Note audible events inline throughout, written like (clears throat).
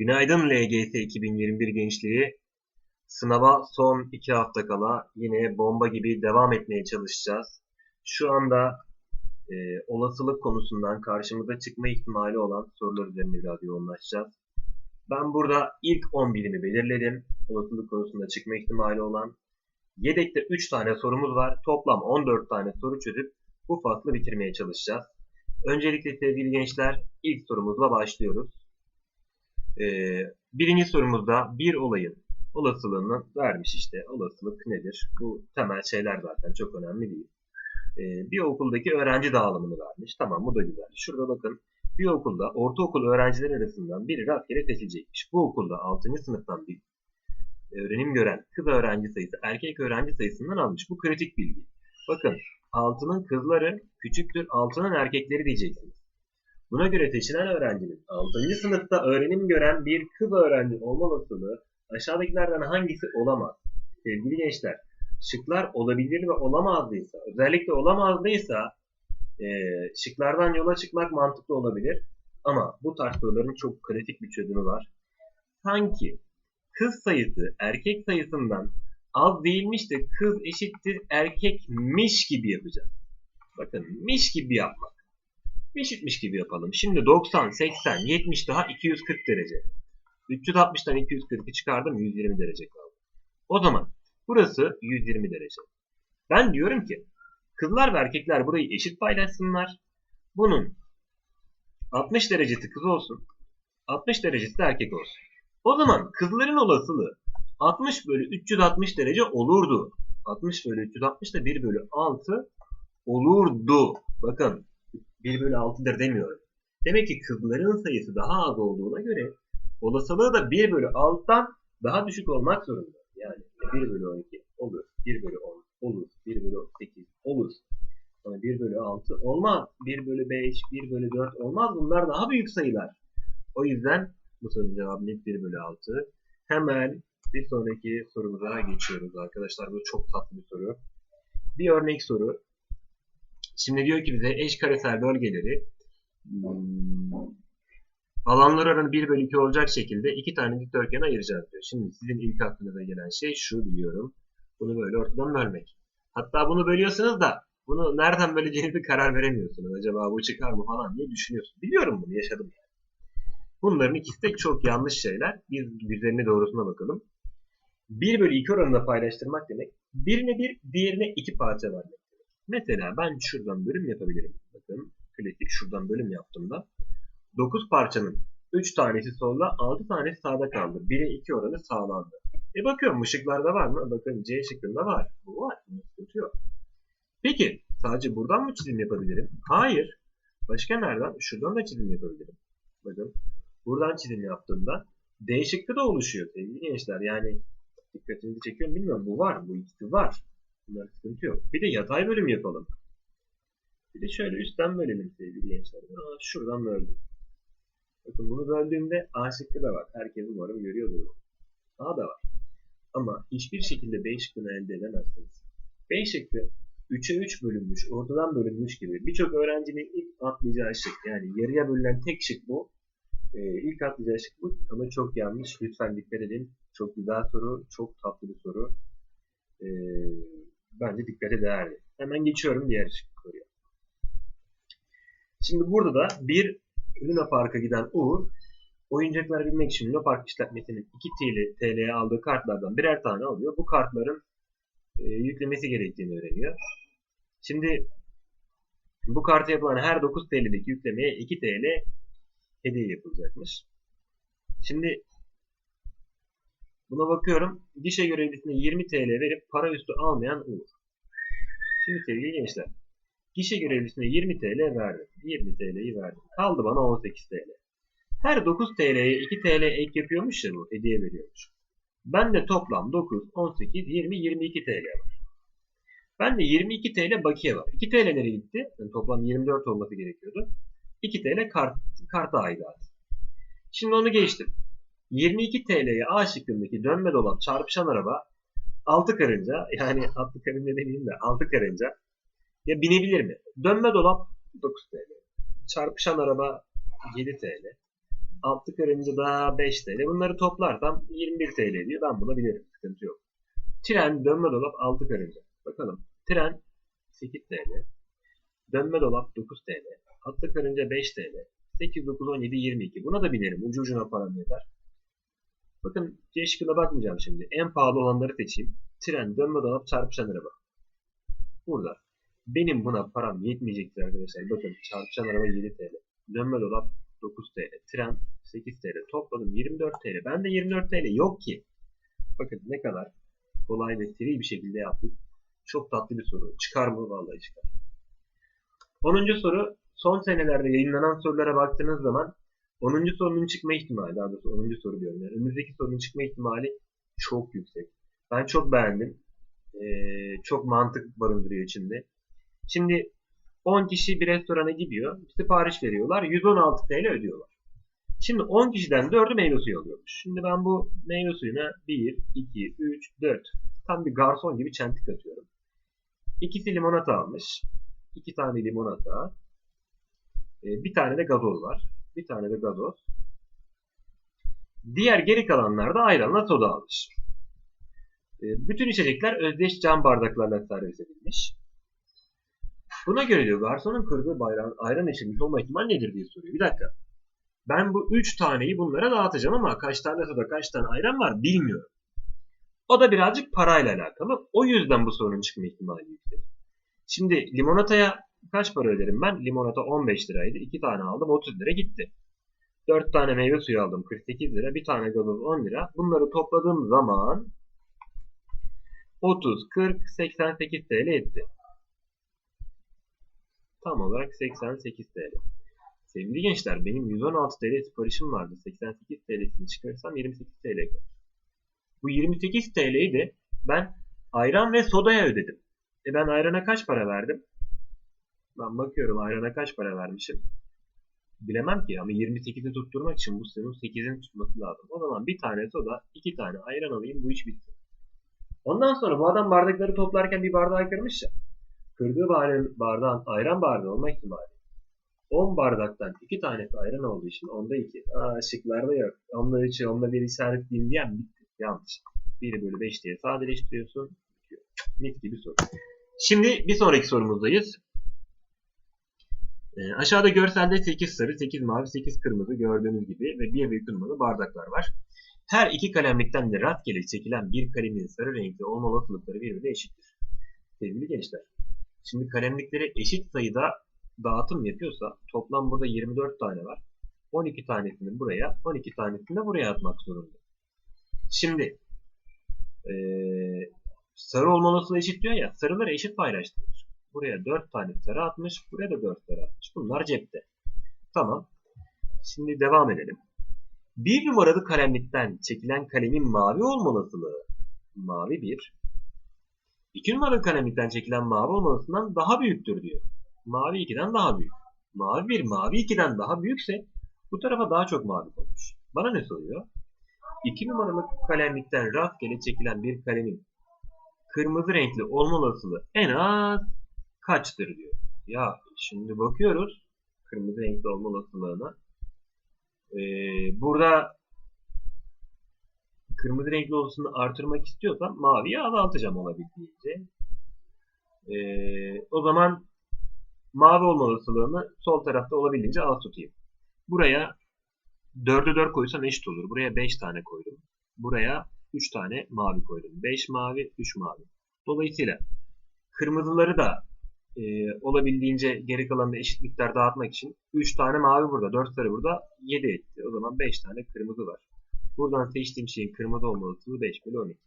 Günaydın LGS 2021 gençliği. Sınava son 2 hafta kala yine bomba gibi devam etmeye çalışacağız. Şu anda e, olasılık konusundan karşımıza çıkma ihtimali olan sorular üzerine biraz yoğunlaşacağız. Ben burada ilk 11'imi belirledim. Olasılık konusunda çıkma ihtimali olan. Yedekte 3 tane sorumuz var. Toplam 14 tane soru çözüp bu faslı bitirmeye çalışacağız. Öncelikle sevgili gençler ilk sorumuzla başlıyoruz. Ee, birinci sorumuzda bir olayın olasılığını vermiş işte. Olasılık nedir? Bu temel şeyler zaten çok önemli değil. Ee, bir okuldaki öğrenci dağılımını vermiş. Tamam bu da güzel. Şurada bakın bir okulda ortaokul öğrencileri arasından biri rastgele seçilecekmiş. Bu okulda 6. sınıftan bir öğrenim gören kız öğrenci sayısı erkek öğrenci sayısından almış. Bu kritik bilgi. Bakın altının kızları küçüktür altının erkekleri diyeceksiniz. Buna göre seçilen öğrencinin 6. sınıfta öğrenim gören bir kız öğrenci olma olasılığı aşağıdakilerden hangisi olamaz? Sevgili gençler, şıklar olabilir ve olamazdıysa, özellikle olamazdıysa e, şıklardan yola çıkmak mantıklı olabilir. Ama bu tarz soruların çok kritik bir çözümü var. Sanki kız sayısı erkek sayısından az değilmiş de kız eşittir erkekmiş gibi yapacağız. Bakın miş gibi yapmak. Eşitmiş gibi yapalım. Şimdi 90, 80, 70 daha 240 derece. 360'tan 240'ı çıkardım 120 derece kaldı. O zaman burası 120 derece. Ben diyorum ki kızlar ve erkekler burayı eşit paylaşsınlar. Bunun 60 derecesi kız olsun. 60 derecesi de erkek olsun. O zaman kızların olasılığı 60 bölü 360 derece olurdu. 60 bölü 360 da 1 bölü 6 olurdu. Bakın 1 bölü 6'dır demiyorum. Demek ki kızların sayısı daha az olduğuna göre olasılığı da 1 bölü 6'dan daha düşük olmak zorunda. Yani 1 bölü 12 olur, 1 bölü 10 olur, 1 bölü 8 olur. Ama 1 bölü 6 olmaz, 1 bölü 5, 1 bölü 4 olmaz. Bunlar daha büyük sayılar. O yüzden bu sorunun cevabı net 1 bölü 6. Hemen bir sonraki sorumuza geçiyoruz arkadaşlar. Bu çok tatlı bir soru. Bir örnek soru. Şimdi diyor ki bize eş karesel bölgeleri hmm, alanlar oranı 1 bölü 2 olacak şekilde iki tane dikdörtgen ayıracağız diyor. Şimdi sizin ilk aklınıza gelen şey şu biliyorum. Bunu böyle ortadan bölmek. Hatta bunu bölüyorsunuz da bunu nereden böleceğinizi karar veremiyorsunuz. Acaba bu çıkar mı falan diye düşünüyorsunuz. Biliyorum bunu yaşadım. Bunların ikisi de çok yanlış şeyler. Biz üzerine doğrusuna bakalım. 1 bölü 2 oranında paylaştırmak demek. Birine bir, diğerine iki parça vermek. Mesela ben şuradan bölüm yapabilirim. Bakın klasik şuradan bölüm yaptığımda 9 parçanın 3 tanesi solda 6 tanesi sağda kaldı. 1'e 2 oranı sağlandı. E bakıyorum ışıklarda var mı? Bakın C şıkkında var. Bu var. Sıkıntı yok. Peki sadece buradan mı çizim yapabilirim? Hayır. Başka nereden? Şuradan da çizim yapabilirim. Bakın buradan çizim yaptığımda D şıkkı da oluşuyor sevgili gençler. Yani dikkatinizi çekiyorum bilmiyorum. Bu var. Bu ikisi var. Bunlar sıkıntı yok. Bir de yatay bölüm yapalım. Bir de şöyle üstten bölelim sevgili gençler. Aa, şuradan böldüm. Bakın bunu böldüğümde A şıkkı da var. Herkes umarım görüyordur. A da var. Ama hiçbir şekilde B şıkkını elde edemezsiniz. B şıkkı 3'e 3 bölünmüş, ortadan bölünmüş gibi. Birçok öğrencinin ilk atlayacağı şık. Yani yarıya bölünen tek şık bu. Ee, ilk atlayacağı şık bu. Ama çok yanlış. Lütfen dikkat edin. Çok güzel soru. Çok tatlı bir soru. Ee, bence dikkate değerli. Hemen geçiyorum diğer soruya. Şimdi burada da bir Luna Park'a giden Uğur oyuncakları bilmek için Luna Park işletmesinin 2 TL, TL'ye aldığı kartlardan birer tane alıyor. Bu kartların e, yüklemesi gerektiğini öğreniyor. Şimdi bu karta yapılan her 9 TL'deki yüklemeye 2 TL hediye yapılacakmış. Şimdi buna bakıyorum. Gişe görevlisine 20 TL verip para üstü almayan Uğur. Şimdi sevgili gençler. Gişe görevlisine 20 TL verdim. 20 TL'yi verdim. Kaldı bana 18 TL. Her 9 TL'ye 2 TL ek yapıyormuş ya bu. Hediye veriyormuş. Ben de toplam 9, 18, 20, 22 TL var. Ben de 22 TL bakiye var. 2 TL nereye gitti? Yani toplam 24 olması gerekiyordu. 2 TL kart, karta aidat. Şimdi onu geçtim. 22 TL'ye A şıkkındaki dönme dolap çarpışan araba 6 karınca yani (laughs) 6 karınca demeyeyim de 6 karınca ya binebilir mi? Dönme dolap 9 TL. Çarpışan araba 7 TL. Altı karınca da 5 TL. Bunları toplarsam 21 TL ediyor. Ben bunu bilirim. Sıkıntı yok. Tren, dönme dolap 6 karınca. Bakalım. Tren 8 TL. Dönme dolap 9 TL. Atlı karınca 5 TL. 8, 9, 17, 22. Buna da binerim. Ucu ucuna param yeter. Bakın C şıkkına bakmayacağım şimdi. En pahalı olanları seçeyim. Tren, dönme dolap, çarpışan araba. Burada. Benim buna param yetmeyecektir arkadaşlar. Bakın çarpışan araba 7 TL. Dönme dolap 9 TL. Tren 8 TL. Topladım 24 TL. Ben de 24 TL yok ki. Bakın ne kadar kolay ve seri bir şekilde yaptık. Çok tatlı bir soru. Çıkar mı? Vallahi çıkar. 10. soru. Son senelerde yayınlanan sorulara baktığınız zaman 10. sorunun çıkma ihtimali, daha doğrusu 10. soru diyorum. Yani önümüzdeki sorunun çıkma ihtimali çok yüksek. Ben çok beğendim. Ee, çok mantık barındırıyor içinde. Şimdi 10 kişi bir restorana gidiyor. Sipariş veriyorlar. 116 TL ödüyorlar. Şimdi 10 kişiden 4'ü meyve suyu alıyormuş. Şimdi ben bu meyve suyuna 1, 2, 3, 4 tam bir garson gibi çentik atıyorum. İkisi limonata almış. 2 tane limonata. Ee, bir tane de gazoz var. Bir tane de gazoz. Diğer geri kalanlar da ayranla soda almış. Ee, bütün içecekler özdeş cam bardaklarla servis edilmiş. Buna göre diyor garsonun kırdığı bayrağın ayran içilmiş olma ihtimali nedir diye soruyor. Bir dakika. Ben bu 3 taneyi bunlara dağıtacağım ama kaç tane soda kaç tane ayran var bilmiyorum. O da birazcık parayla alakalı. O yüzden bu sorunun çıkma ihtimali yüksek. Şimdi limonataya kaç para öderim ben? Limonata 15 liraydı. 2 tane aldım 30 lira gitti. 4 tane meyve suyu aldım 48 lira. Bir tane gazoz 10 lira. Bunları topladığım zaman 30, 40, 88 TL etti. Tam olarak 88 TL. Sevgili gençler benim 116 TL siparişim vardı. 88 TL'sini çıkarırsam 28 TL kalır. Bu 28 TL'yi de ben ayran ve sodaya ödedim. E ben ayrana kaç para verdim? Ben bakıyorum ayrana kaç para vermişim. Bilemem ki ama 28'i tutturmak için bu sınıf 8'in tutması lazım. O zaman bir tane soda, iki tane ayran alayım bu iş bitti. Ondan sonra bu adam bardakları toplarken bir bardağı kırmış ya. Kırdığı bardağın, ayran bardağı olma ihtimali. 10 bardaktan 2 tanesi ayran olduğu için onda 2. Aa şıklarda yok. Onda 3, onda 1 işaretleyeyim diyen bitti. Yanlış. 1 bölü 5 diye sadeleştiriyorsun. Mit gibi soru. Şimdi bir sonraki sorumuzdayız. E, aşağıda görselde 8 sarı, 8 mavi, 8 kırmızı gördüğünüz gibi ve bir büyük kırmızı bardaklar var. Her iki kalemlikten de rastgele çekilen bir kalemin sarı renkli olma olasılıkları birbirine eşittir. Sevgili gençler, şimdi kalemlikleri eşit sayıda dağıtım yapıyorsa toplam burada 24 tane var. 12 tanesini buraya, 12 tanesini de buraya atmak zorunda. Şimdi ee, sarı olma olasılığı eşit diyor ya, sarıları eşit paylaştırmış. Buraya 4 tane sarı atmış, buraya da 4 sarı atmış. Bunlar cepte. Tamam. Şimdi devam edelim. Bir numaralı kalemlikten çekilen kalemin mavi olma olasılığı mavi 1. 2 numaralı kalemlikten çekilen mavi olma olasılığından daha büyüktür diyor. Mavi 2'den daha büyük. Mavi 1 mavi 2'den daha büyükse bu tarafa daha çok mavi olmuş. Bana ne soruyor? 2 numaralı kalemlikten rastgele çekilen bir kalemin kırmızı renkli olma olasılığı en az kaçtır diyor. Ya şimdi bakıyoruz kırmızı renkli olma olasılığına. Ee, burada kırmızı renkli olasılığını artırmak istiyorsam maviyi azaltacağım olabildiğince. Ee, o zaman mavi olma olasılığını sol tarafta olabildiğince az tutayım. Buraya 4'e 4 koysam eşit olur. Buraya 5 tane koydum. Buraya 3 tane mavi koydum. 5 mavi, 3 mavi. Dolayısıyla kırmızıları da e, olabildiğince geri kalanını eşit miktar dağıtmak için 3 tane mavi burada, 4 sarı burada 7 etti. O zaman 5 tane kırmızı var. Buradan seçtiğim şeyin kırmızı olma olasılığı 5 bölü 12.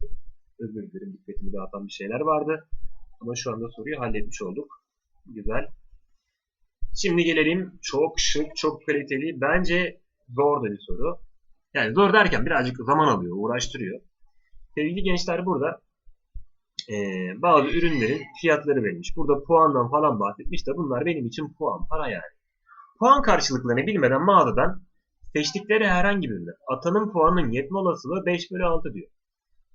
Özür dilerim dikkatimi dağıtan bir şeyler vardı. Ama şu anda soruyu halletmiş olduk. Güzel. Şimdi gelelim çok şık, çok kaliteli. Bence zor da bir soru. Yani zor derken birazcık zaman alıyor, uğraştırıyor. Sevgili gençler burada e, bazı ürünlerin fiyatları verilmiş. Burada puandan falan bahsetmiş de bunlar benim için puan, para yani. Puan karşılıklarını bilmeden mağazadan seçtikleri herhangi bir ürüne atanın puanının yetme olasılığı 5 bölü 6 diyor.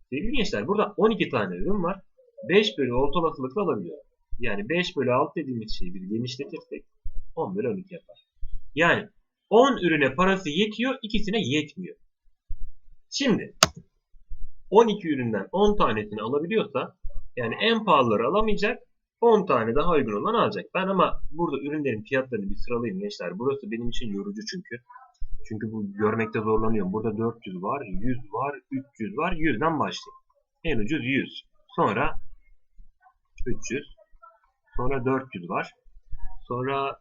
Sevgili gençler burada 12 tane ürün var. 5 bölü 6 olasılıkla alabiliyor. Yani 5 bölü 6 dediğimiz şeyi bir genişletirsek 10 bölü 12 yapar. Yani 10 ürüne parası yetiyor, ikisine yetmiyor. Şimdi 12 üründen 10 tanesini alabiliyorsa yani en pahalıları alamayacak 10 tane daha uygun olan alacak. Ben ama burada ürünlerin fiyatlarını bir sıralayayım gençler. Burası benim için yorucu çünkü. Çünkü bu görmekte zorlanıyorum. Burada 400 var, 100 var, 300 var. 100'den başlayayım. En ucuz 100. Sonra 300. Sonra 400 var. Sonra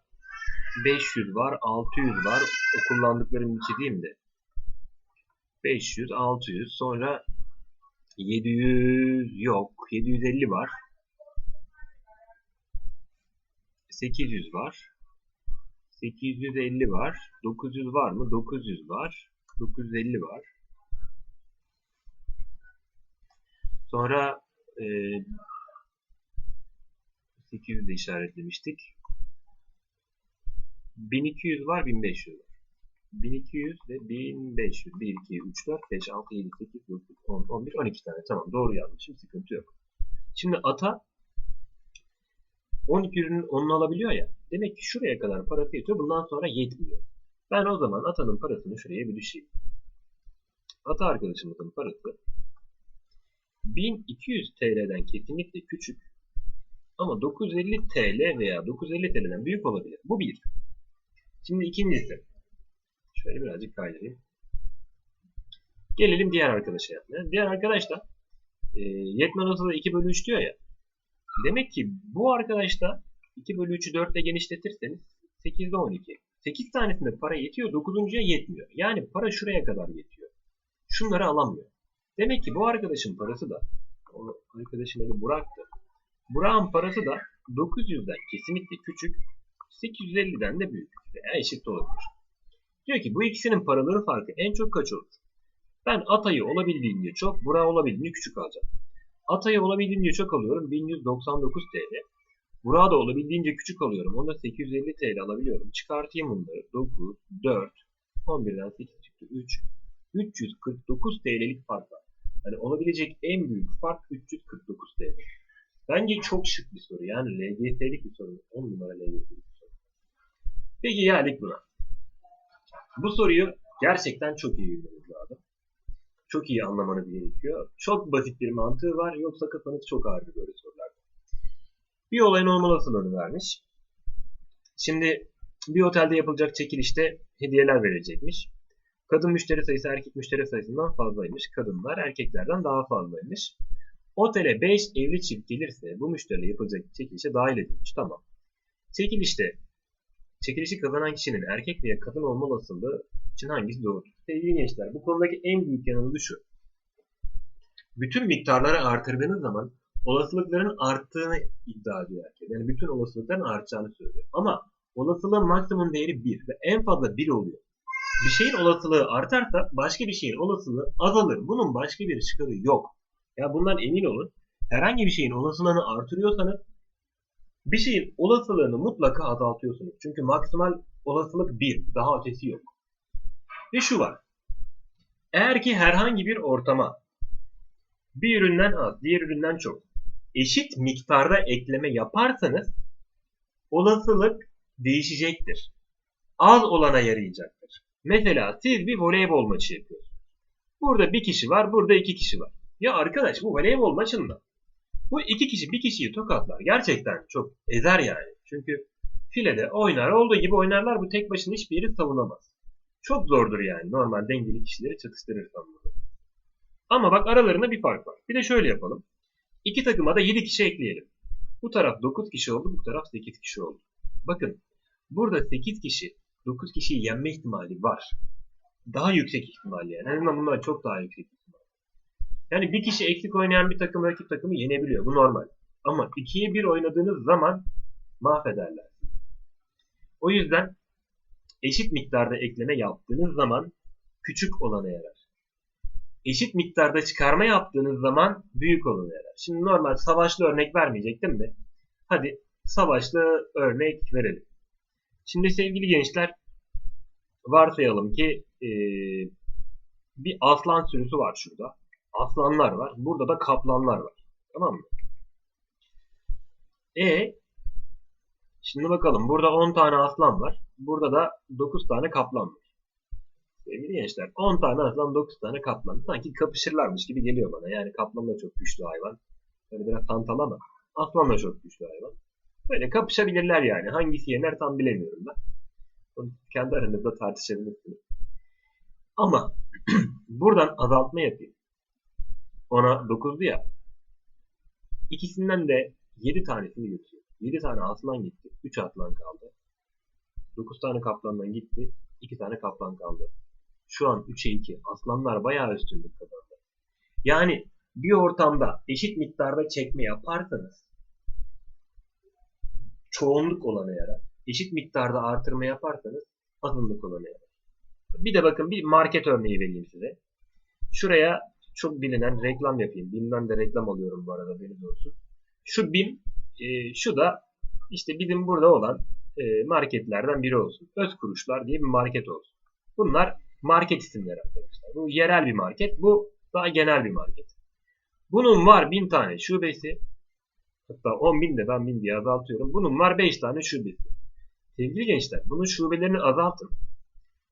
500 var, 600 var. O kullandıklarım içi diyeyim de. 500, 600. Sonra 700 yok. 750 var. 800 var. 850 var. 900 var mı? 900 var. 950 var. Sonra e, 800 de işaretlemiştik. 1200 var, 1500 var. 1200 ve 1500. 1, 2, 3, 4, 5, 6, 7, 8, 9, 10, 11, 12 tane. Tamam doğru yazmışım. Sıkıntı yok. Şimdi ata 12 ürünün 10'unu alabiliyor ya. Demek ki şuraya kadar parası yetiyor. Bundan sonra yetmiyor. Ben o zaman atanın parasını şuraya bir düşeyim. Ata arkadaşımızın parası 1200 TL'den kesinlikle küçük ama 950 TL veya 950 TL'den büyük olabilir. Bu bir. Şimdi ikincisi. Şöyle birazcık kaydırayım. Gelelim diğer arkadaşa yapmaya. Diğer arkadaş da e, yetme olasılığı 2 bölü 3 diyor ya. Demek ki bu arkadaş da 2 bölü 3'ü 4 ile genişletirseniz 8'de 12. 8 tanesinde para yetiyor, 9.ya yetmiyor. Yani para şuraya kadar yetiyor. Şunları alamıyor. Demek ki bu arkadaşın parası da, o arkadaşın adı Burak'tı. Burak'ın parası da 900'den kesinlikle küçük, 850'den de büyük veya eşit olabilir. Diyor ki bu ikisinin paraları farkı en çok kaç olur? Ben Atay'ı olabildiğince çok, Burak'ı olabildiğince küçük alacağım. Atay'ı olabildiğince çok alıyorum 1199 TL. Burak'ı da olabildiğince küçük alıyorum. Onda 850 TL alabiliyorum. Çıkartayım bunları. 9, 4, 11'den 8 çıktı 3. 349 TL'lik fark var. Hani olabilecek en büyük fark 349 TL. Bence çok şık bir soru. Yani LGS'lik bir soru. 10 numara LGS'lik bir soru. Peki geldik buna. Bu soruyu gerçekten çok iyi bilmeniz lazım. Çok iyi anlamanız gerekiyor. Çok basit bir mantığı var. Yoksa kafanız çok ağrır böyle sorularda. Bir olayın olma olasılığını vermiş. Şimdi bir otelde yapılacak çekilişte hediyeler verilecekmiş. Kadın müşteri sayısı erkek müşteri sayısından fazlaymış. Kadınlar erkeklerden daha fazlaymış. Otele 5 evli çift gelirse bu müşteriyle yapılacak çekilişe dahil edilmiş. Tamam. Çekilişte çekilişi kazanan kişinin erkek veya kadın olma olasılığı için hangisi doğrudur? Sevgili gençler bu konudaki en büyük yanılgı şu. Bütün miktarları artırdığınız zaman olasılıkların arttığını iddia ediyor herkes. Yani bütün olasılıkların artacağını söylüyor. Ama olasılığın maksimum değeri 1 ve en fazla 1 oluyor. Bir şeyin olasılığı artarsa başka bir şeyin olasılığı azalır. Bunun başka bir çıkarı yok. Ya bundan emin olun. Herhangi bir şeyin olasılığını artırıyorsanız bir şeyin olasılığını mutlaka azaltıyorsunuz. Çünkü maksimal olasılık 1. Daha ötesi yok. Ve şu var. Eğer ki herhangi bir ortama bir üründen az, diğer üründen çok eşit miktarda ekleme yaparsanız olasılık değişecektir. Az olana yarayacaktır. Mesela siz bir voleybol maçı yapıyorsunuz. Burada bir kişi var, burada iki kişi var. Ya arkadaş bu voleybol maçında bu iki kişi bir kişiyi tokatlar. Gerçekten çok ezer yani. Çünkü filede oynar, olduğu gibi oynarlar. Bu tek başına hiçbir yeri savunamaz. Çok zordur yani normal dengeli kişileri çatıştırırsam burada. Ama bak aralarında bir fark var. Bir de şöyle yapalım. İki takıma da 7 kişi ekleyelim. Bu taraf 9 kişi oldu, bu taraf 8 kişi oldu. Bakın burada 8 kişi 9 kişiyi yenme ihtimali var. Daha yüksek ihtimal yani. En azından bunlar çok daha yüksek ihtimal. Yani bir kişi eksik oynayan bir takım rakip takımı yenebiliyor. Bu normal. Ama 2'ye 1 oynadığınız zaman mahvederler. O yüzden eşit miktarda ekleme yaptığınız zaman küçük olana yarar. Eşit miktarda çıkarma yaptığınız zaman büyük olana yarar. Şimdi normal savaşlı örnek vermeyecektim de. Hadi savaşlı örnek verelim. Şimdi sevgili gençler varsayalım ki e, bir aslan sürüsü var şurada. Aslanlar var. Burada da kaplanlar var. Tamam mı? E Şimdi bakalım. Burada 10 tane aslan var. Burada da 9 tane kaplan var. Sevgili gençler 10 tane aslan 9 tane kaplan. Sanki kapışırlarmış gibi geliyor bana. Yani kaplan da çok güçlü hayvan. Böyle biraz tantal ama aslan da çok güçlü hayvan. Böyle kapışabilirler yani. Hangisi yener tam bilemiyorum ben. Onu kendi aranızda tartışabilirsiniz. Ama (clears throat) buradan azaltma yapayım. Ona 9'du ya. İkisinden de 7 tanesini götürüyor. 7 tane aslan gitti. 3 aslan kaldı. 9 tane kaplandan gitti. 2 tane kaplan kaldı. Şu an 3'e 2. Aslanlar bayağı üstünlük kazandı. Yani bir ortamda eşit miktarda çekme yaparsanız çoğunluk olanı yarar. Eşit miktarda artırma yaparsanız azınlık olanı yarar. Bir de bakın bir market örneği vereyim size. Şuraya çok bilinen reklam yapayım. BİM'den de reklam alıyorum bu arada deniz olsun. Şu BİM, e, şu da işte bizim burada olan e, marketlerden biri olsun. Öz kuruşlar diye bir market olsun. Bunlar market isimleri arkadaşlar. Bu yerel bir market. Bu daha genel bir market. Bunun var 1000 tane şubesi. Hatta 10 bin de ben 1000 diye azaltıyorum. Bunun var 5 tane şubesi. Sevgili gençler bunun şubelerini azaltın.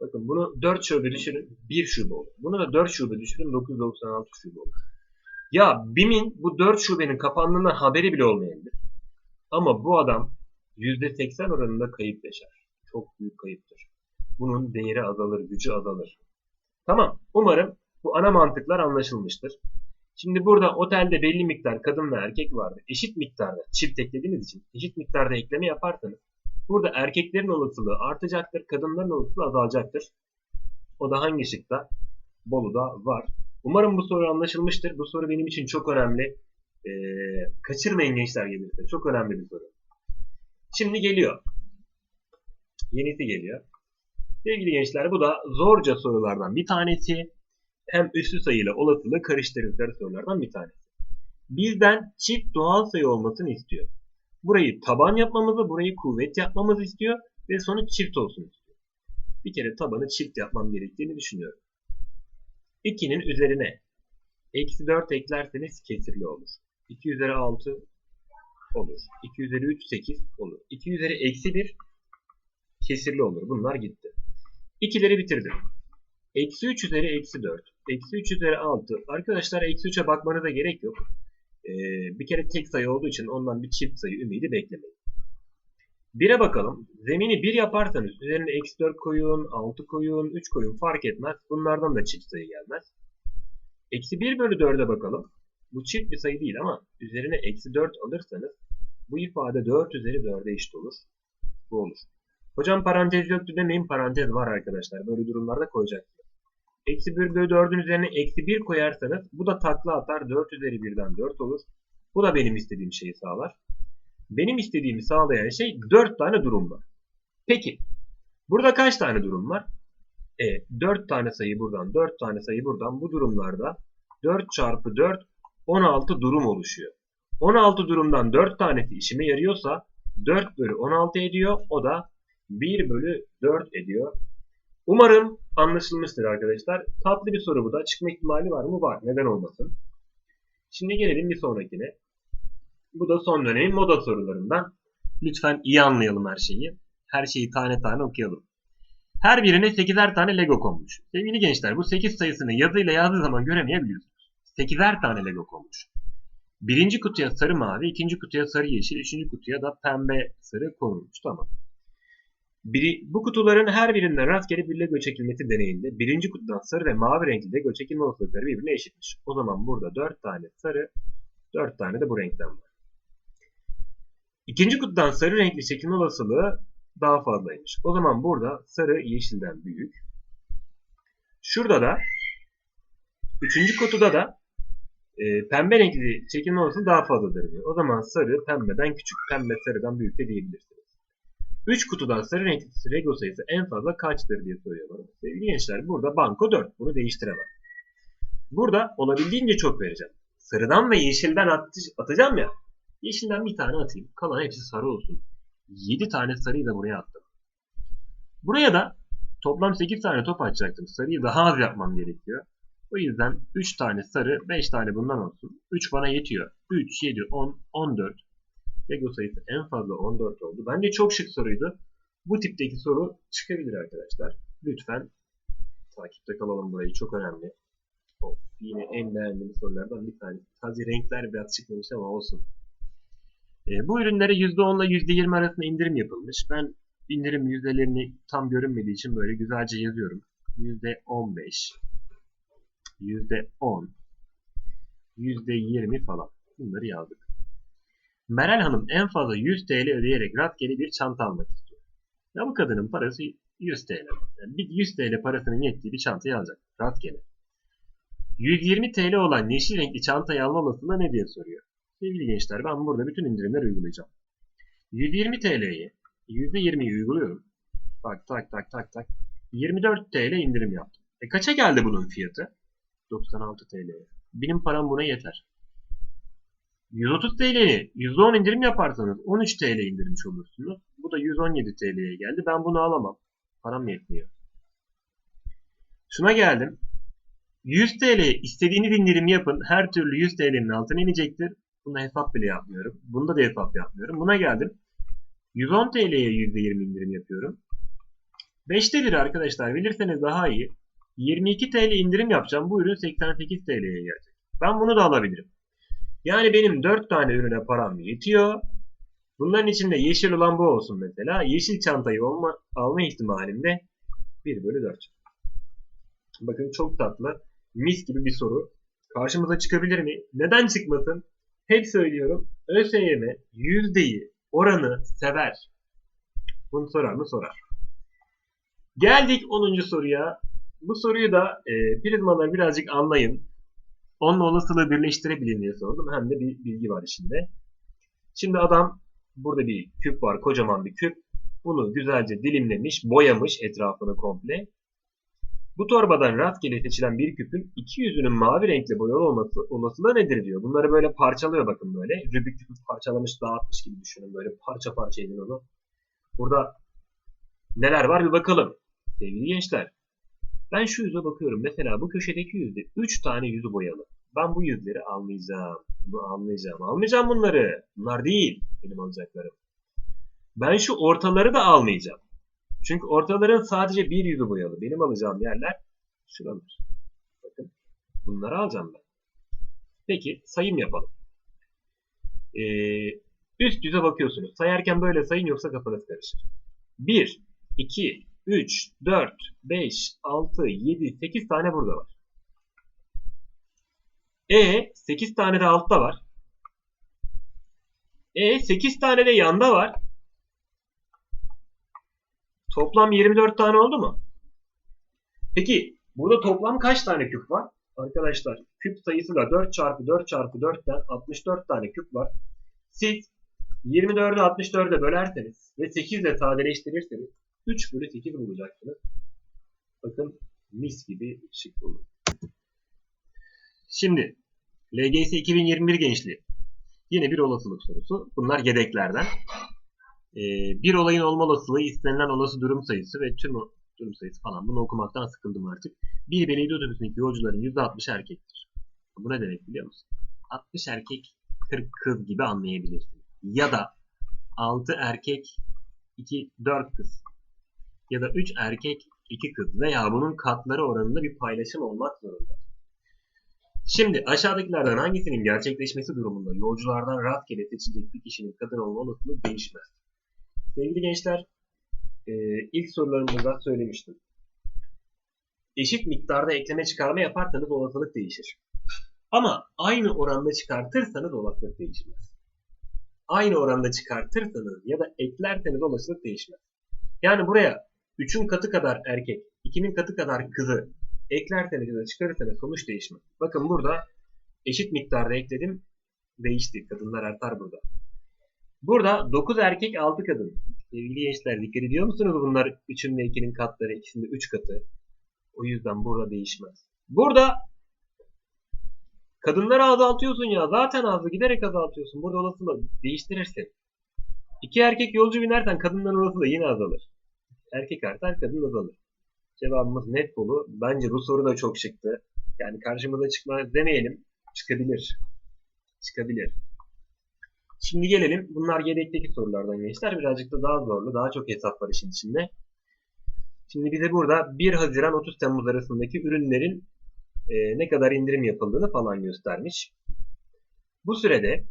Bakın bunu 4 şube düşürün 1 şube olur. Bunu da 4 şube düşürün 996 şube olur. Ya BİM'in bu 4 şubenin kapandığından haberi bile olmayabilir. Ama bu adam %80 oranında kayıp yaşar. Çok büyük kayıptır. Bunun değeri azalır, gücü azalır. Tamam. Umarım bu ana mantıklar anlaşılmıştır. Şimdi burada otelde belli miktar kadın ve erkek vardı. Eşit miktarda çift eklediğiniz için eşit miktarda ekleme yaparsanız burada erkeklerin olasılığı artacaktır, kadınların olasılığı azalacaktır. O da hangi şıkta? Bolu'da var. Umarım bu soru anlaşılmıştır. Bu soru benim için çok önemli. Ee, kaçırmayın gençler gelirse. Çok önemli bir soru. Şimdi geliyor. Yenisi geliyor. Sevgili gençler bu da zorca sorulardan bir tanesi. Hem üstü sayıyla olasılığı karıştırdıkları sorulardan bir tanesi. Bizden çift doğal sayı olmasını istiyor. Burayı taban yapmamızı, burayı kuvvet yapmamızı istiyor ve sonuç çift olsun istiyor. Bir kere tabanı çift yapmam gerektiğini düşünüyorum. 2'nin üzerine eksi 4 eklerseniz kesirli olur. 2 üzeri 6 olur. 2 üzeri 3 8 olur. 2 üzeri eksi 1 kesirli olur. Bunlar gitti. İkileri bitirdim. Eksi 3 üzeri eksi 4. Eksi 3 üzeri 6. Arkadaşlar eksi 3'e bakmanıza gerek yok. Ee, bir kere tek sayı olduğu için ondan bir çift sayı ümidi beklemeyin. 1'e bakalım. Zemini 1 yaparsanız üzerine eksi 4 koyun, 6 koyun, 3 koyun fark etmez. Bunlardan da çift sayı gelmez. Eksi 1 bölü 4'e bakalım. Bu çift bir sayı değil ama üzerine eksi 4 alırsanız bu ifade 4 üzeri 4'e eşit olur. Bu olur. Hocam parantez yoktu demeyin parantez var arkadaşlar. Böyle durumlarda koyacaksınız. Eksi 1 bölü 4'ün üzerine eksi 1 koyarsanız bu da takla atar 4 üzeri 1'den 4 olur. Bu da benim istediğim şeyi sağlar. Benim istediğimi sağlayan şey 4 tane durum var. Peki burada kaç tane durum var? E, 4 tane sayı buradan 4 tane sayı buradan bu durumlarda 4 çarpı 4 16 durum oluşuyor. 16 durumdan 4 tanesi işime yarıyorsa 4 bölü 16 ediyor. O da 1 bölü 4 ediyor. Umarım anlaşılmıştır arkadaşlar. Tatlı bir soru bu da. Çıkma ihtimali var mı? Var. Neden olmasın? Şimdi gelelim bir sonrakine. Bu da son dönemin moda sorularından. Lütfen iyi anlayalım her şeyi. Her şeyi tane tane okuyalım. Her birine 8'er tane Lego konmuş. Sevgili gençler bu 8 sayısını yazıyla yazdığı zaman göremeyebiliyorsunuz. 8'er tane Lego konmuş. Birinci kutuya sarı mavi, ikinci kutuya sarı yeşil, üçüncü kutuya da pembe sarı konulmuş. Tamam. Biri, bu kutuların her birinden rastgele bir Lego çekilmesi deneyinde birinci kutudan sarı ve mavi renkli Lego çekilme olasılıkları birbirine eşitmiş. O zaman burada 4 tane sarı, 4 tane de bu renkten var. İkinci kutudan sarı renkli çekilme olasılığı daha fazlaymış. O zaman burada sarı yeşilden büyük. Şurada da üçüncü kutuda da e, pembe renkli çekilme olasılığı daha fazladır diyor. O zaman sarı pembeden küçük, pembe sarıdan büyük de diyebilirsiniz. 3 kutudan sarı renkli Lego sayısı en fazla kaçtır diye soruyor bana. Sevgili gençler burada banko 4. Bunu değiştiremem. Burada olabildiğince çok vereceğim. Sarıdan ve yeşilden at atacağım ya. Yeşilden bir tane atayım. Kalan hepsi sarı olsun. 7 tane sarıyı da buraya attım. Buraya da toplam 8 tane top atacaktım. Sarıyı daha az yapmam gerekiyor. O yüzden 3 tane sarı, 5 tane bundan olsun. 3 bana yetiyor. 3, 7, 10, 14. Lego sayısı en fazla 14 oldu. Bence çok şık soruydu. Bu tipteki soru çıkabilir arkadaşlar. Lütfen takipte kalalım burayı. Çok önemli. Of, yine en beğendiğim sorulardan bir tanesi. Sadece renkler biraz çıkmamış ama olsun. E, bu ürünlere %10 ile %20 arasında indirim yapılmış. Ben indirim yüzdelerini tam görünmediği için böyle güzelce yazıyorum. %15, %10, %20 falan. Bunları yazdık. Meral Hanım en fazla 100 TL ödeyerek rastgele bir çanta almak istiyor. Ya bu kadının parası 100 TL. Yani bir 100 TL parasının yettiği bir çantayı alacak. Rastgele. 120 TL olan yeşil renkli çantayı alma olasılığı ne diye soruyor. Sevgili gençler ben burada bütün indirimler uygulayacağım. 120 TL'yi %20'yi uyguluyorum. Tak tak tak tak tak. 24 TL indirim yaptım. E kaça geldi bunun fiyatı? 96 TL'ye. Benim param buna yeter. 130 TL'ni %10 indirim yaparsanız 13 TL indirmiş olursunuz. Bu da 117 TL'ye geldi. Ben bunu alamam. Param yetmiyor. Şuna geldim. 100 TL istediğiniz indirim yapın. Her türlü 100 TL'nin altına inecektir. Buna hesap bile yapmıyorum. Bunda da hesap yapmıyorum. Buna geldim. 110 TL'ye %20 indirim yapıyorum. 5'te 1 arkadaşlar bilirseniz daha iyi. 22 TL indirim yapacağım. Bu ürün 88 TL'ye gelecek. Ben bunu da alabilirim. Yani benim 4 tane ürüne param yetiyor. Bunların içinde yeşil olan bu olsun mesela. Yeşil çantayı olma, alma ihtimalim de 1 bölü 4. Bakın çok tatlı. Mis gibi bir soru. Karşımıza çıkabilir mi? Neden çıkmasın? Hep söylüyorum. ÖSYM yüzdeyi, oranı sever. Bunu sorar mı? Sorar. Geldik 10. soruya. Bu soruyu da e, prizmaları birazcık anlayın. Onunla olasılığı birleştirebilin diye sordum. Hem de bir bilgi var içinde. Şimdi adam burada bir küp var. Kocaman bir küp. Bunu güzelce dilimlemiş, boyamış etrafını komple. Bu torbadan rastgele seçilen bir küpün iki yüzünün mavi renkli boyalı olması olasılığı nedir diyor. Bunları böyle parçalıyor bakın böyle. Rubik küpü parçalamış dağıtmış gibi düşünün. Böyle parça parça edin onu. Burada neler var bir bakalım. Sevgili gençler. Ben şu yüze bakıyorum. Mesela bu köşedeki yüzde 3 tane yüzü boyalı. Ben bu yüzleri almayacağım. Bunu almayacağım. Almayacağım bunları. Bunlar değil benim alacaklarım. Ben şu ortaları da almayacağım. Çünkü ortaların sadece bir yüzü boyalı. Benim alacağım yerler şuralar. Bakın. Bunları alacağım ben. Peki sayım yapalım. Ee, üst yüze bakıyorsunuz. Sayarken böyle sayın yoksa kafanız karışır. 1, 2, 3, 4, 5, 6, 7, 8 tane burada var. E 8 tane de altta var. E 8 tane de yanda var. Toplam 24 tane oldu mu? Peki burada toplam kaç tane küp var? Arkadaşlar küp sayısı da 4 çarpı 4 çarpı 4'ten 64 tane küp var. Siz 24'ü 64'e bölerseniz ve 8 ile sadeleştirirseniz 3 bölü 8 bulacaksınız. Bakın mis gibi şık bulun. Şimdi LGS 2021 gençliği. Yine bir olasılık sorusu. Bunlar yedeklerden. Ee, bir olayın olma olasılığı istenilen olası durum sayısı ve tüm durum sayısı falan. Bunu okumaktan sıkıldım artık. Bir belediye otobüsündeki yolcuların %60 erkektir. Bu ne demek biliyor musun? 60 erkek 40 kız gibi anlayabilirsin. Ya da 6 erkek 2 4 kız. Ya da 3 erkek 2 kız veya bunun katları oranında bir paylaşım olmak zorunda. Şimdi aşağıdakilerden hangisinin gerçekleşmesi durumunda yolculardan rastgele seçilecek bir kişinin kadın olma olasılığı değişmez. Sevgili gençler, e, ilk sorularımızda söylemiştim. Eşit miktarda ekleme çıkarma yaparsanız olasılık değişir. Ama aynı oranda çıkartırsanız olasılık değişmez. Aynı oranda çıkartırsanız ya da eklerseniz olasılık değişmez. Yani buraya 3'ün katı kadar erkek, 2'nin katı kadar kızı eklerseniz ya da çıkarırsanız sonuç değişmez. Bakın burada eşit miktarda ekledim. Değişti. Kadınlar artar burada. Burada 9 erkek 6 kadın. Sevgili gençler dikkat ediyor musunuz? Bunlar 3'ün ve 2'nin katları. ikisinde 3 katı. O yüzden burada değişmez. Burada kadınları azaltıyorsun ya. Zaten azı giderek azaltıyorsun. Burada olasılığı değiştirirsin. İki erkek yolcu binersen kadınların olasılığı yine azalır. Erkek artar kadın azalır. Cevabımız net dolu. Bence bu soru da çok çıktı. Yani karşımıza çıkmaz demeyelim. Çıkabilir. Çıkabilir. Şimdi gelelim. Bunlar yedekteki sorulardan gençler. Birazcık da daha zorlu. Daha çok hesap var işin içinde. Şimdi bize burada 1 Haziran 30 Temmuz arasındaki ürünlerin e, ne kadar indirim yapıldığını falan göstermiş. Bu sürede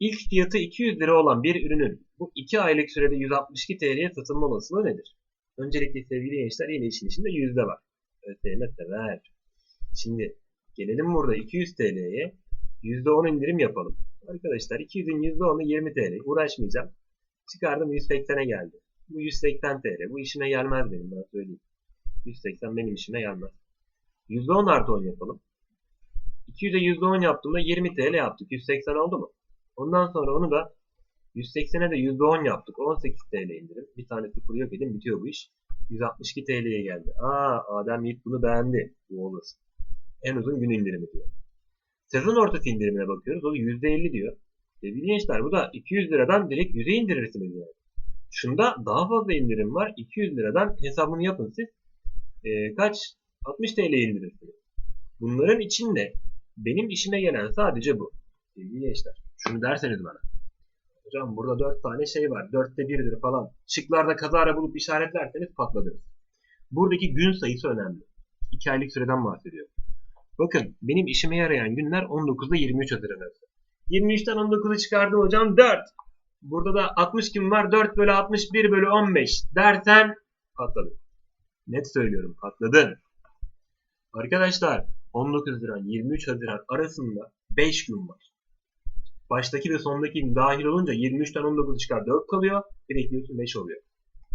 ilk fiyatı 200 lira olan bir ürünün bu 2 aylık sürede 162 TL'ye satılma olasılığı nedir? Öncelikle sevgili gençler yine işin içinde yüzde var. ÖTM sever. Şimdi gelelim burada 200 TL'ye %10 indirim yapalım. Arkadaşlar 200'ün %10'u 20 TL. Uğraşmayacağım. Çıkardım 180'e geldi. Bu 180 TL. Bu işime gelmez benim ben söyleyeyim. 180 benim işime gelmez. %10 artı 10 yapalım. 200'e %10 yaptığımda 20 TL yaptık. 180 oldu mu? Ondan sonra onu da 180'e de %10 yaptık. 18 TL indirim. Bir tane sıfır yok edin bitiyor bu iş. 162 TL'ye geldi. Aa Adem Yiğit bunu beğendi. Bu olur. En uzun gün indirimi diyor. Sezon ortası indirimine bakıyoruz. O da %50 diyor. Sevgili gençler bu da 200 liradan direkt 100'e indirirsiniz yani. Şunda daha fazla indirim var. 200 liradan hesabını yapın siz. Ee, kaç? 60 TL indirirsiniz. Bunların içinde benim işime gelen sadece bu. Sevgili gençler. Şunu derseniz bana. Hocam burada 4 tane şey var. 4'te 1'dir falan. Şıklarda kazara bulup işaretlerseniz patladınız. Buradaki gün sayısı önemli. 2 aylık süreden bahsediyorum. Bakın benim işime yarayan günler 19'da 23 Haziran arası. 23'ten 19'u çıkardım hocam 4. Burada da 60 gün var 4 bölü 61 bölü 15 dersen patladın. Net söylüyorum patladın. Arkadaşlar 19 Haziran 23 Haziran arasında 5 gün var. Baştaki ve sondaki dahil olunca 23'ten 19'u çıkar 4 kalıyor. Bir ekliyorsun 5 oluyor.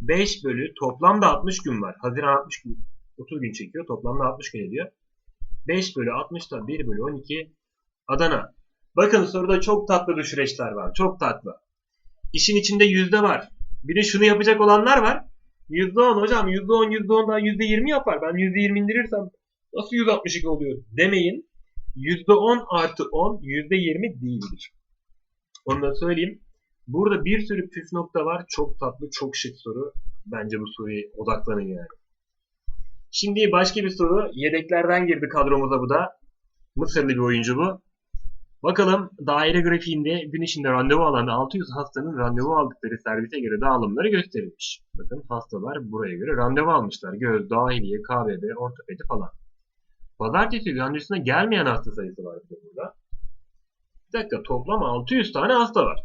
5 bölü toplamda 60 gün var. Haziran 60 gün 30 gün çekiyor. Toplamda 60 gün ediyor. 5 bölü 60'da 1 bölü 12 Adana. Bakın soruda çok tatlı düşüreçler var. Çok tatlı. İşin içinde yüzde var. Bir de şunu yapacak olanlar var. %10 hocam %10 %10 daha %20 yapar. Ben %20 indirirsem nasıl 162 oluyor demeyin. %10 artı 10 %20 değildir. Onu da söyleyeyim. Burada bir sürü püf nokta var. Çok tatlı, çok şık soru. Bence bu soruya odaklanın yani. Şimdi başka bir soru. Yedeklerden girdi kadromuza bu da. Mısırlı bir oyuncu bu. Bakalım daire grafiğinde gün içinde randevu alan 600 hastanın randevu aldıkları servise göre dağılımları gösterilmiş. Bakın hastalar buraya göre randevu almışlar. Göz, dahiliye, KBB, ortopedi falan. Pazartesi randevusuna gelmeyen hasta sayısı var burada. Bir dakika toplam 600 tane hasta var.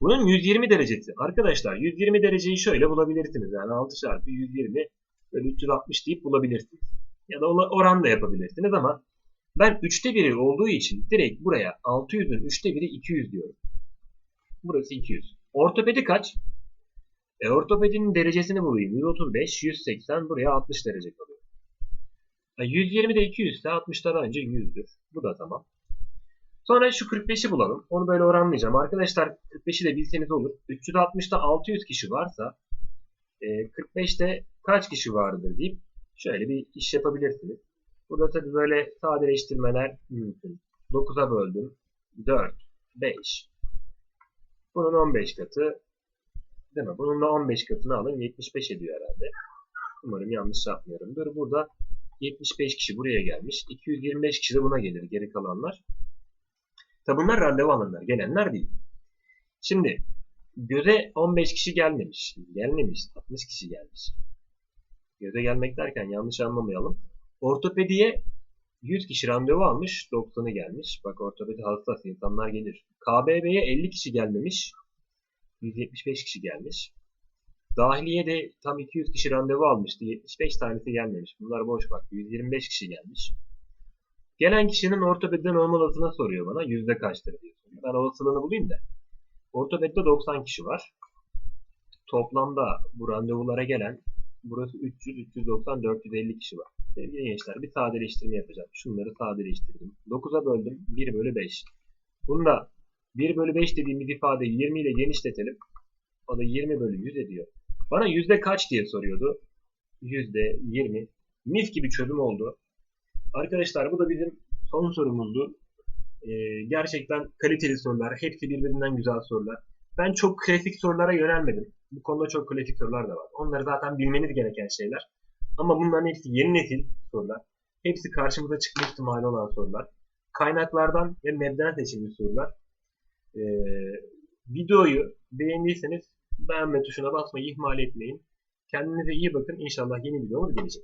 Bunun 120 derecesi. Arkadaşlar 120 dereceyi şöyle bulabilirsiniz. Yani 6 çarpı 120 böyle 360 deyip bulabilirsiniz. Ya da oran da yapabilirsiniz ama ben 3'te 1'i olduğu için direkt buraya 600'ün 3'te 1'i 200 diyorum. Burası 200. Ortopedi kaç? E, ortopedinin derecesini bulayım. 135, 180 buraya 60 derece kalıyor. E, 120 de 200 ise 60'dan önce 100'dür. Bu da tamam. Sonra şu 45'i bulalım. Onu böyle oranlayacağım. Arkadaşlar 45'i de bilseniz olur. 360'da 600 kişi varsa e, 45'te kaç kişi vardır deyip şöyle bir iş yapabilirsiniz. Burada tabi böyle sadeleştirmeler mümkün. 9'a böldüm. 4, 5. Bunun 15 katı. Değil mi? Bunun da 15 katını alın. 75 ediyor herhalde. Umarım yanlış yapmıyorumdur. Burada 75 kişi buraya gelmiş. 225 kişi de buna gelir. Geri kalanlar. Tabi bunlar randevu alanlar. Gelenler değil. Şimdi göze 15 kişi gelmemiş. Gelmemiş. 60 kişi gelmiş. Göze gelmek derken yanlış anlamayalım. Ortopediye 100 kişi randevu almış, 90'ı gelmiş. Bak ortopedi hassas insanlar gelir. KBB'ye 50 kişi gelmemiş. 175 kişi gelmiş. Dahiliye de tam 200 kişi randevu almıştı. 75 tanesi gelmemiş. Bunlar boş bak. 125 kişi gelmiş. Gelen kişinin ortopediden olma olasılığını soruyor bana. Yüzde kaçtır diye soruyor. Ben olasılığını bulayım da. Ortopedide 90 kişi var. Toplamda bu randevulara gelen burası 300, 390, 450 kişi var. Sevgili gençler bir sadeleştirme yapacağım. Şunları sadeleştirdim. 9'a böldüm. 1 bölü 5. Bunda 1 bölü 5 dediğimiz ifadeyi 20 ile genişletelim. O da 20 bölü 100 ediyor. Bana yüzde kaç diye soruyordu. Yüzde 20. Mis gibi çözüm oldu. Arkadaşlar bu da bizim son sorumuzdu. Ee, gerçekten kaliteli sorular. Hepsi birbirinden güzel sorular. Ben çok klasik sorulara yönelmedim. Bu konuda çok klasik sorular da var. Onları zaten bilmeniz gereken şeyler. Ama bunların hepsi yeni nesil sorular. Hepsi karşımıza çıkma ihtimali olan sorular. Kaynaklardan ve mebden seçilmiş sorular. Ee, videoyu beğendiyseniz beğenme tuşuna basmayı ihmal etmeyin. Kendinize iyi bakın. İnşallah yeni videomuz gelecek.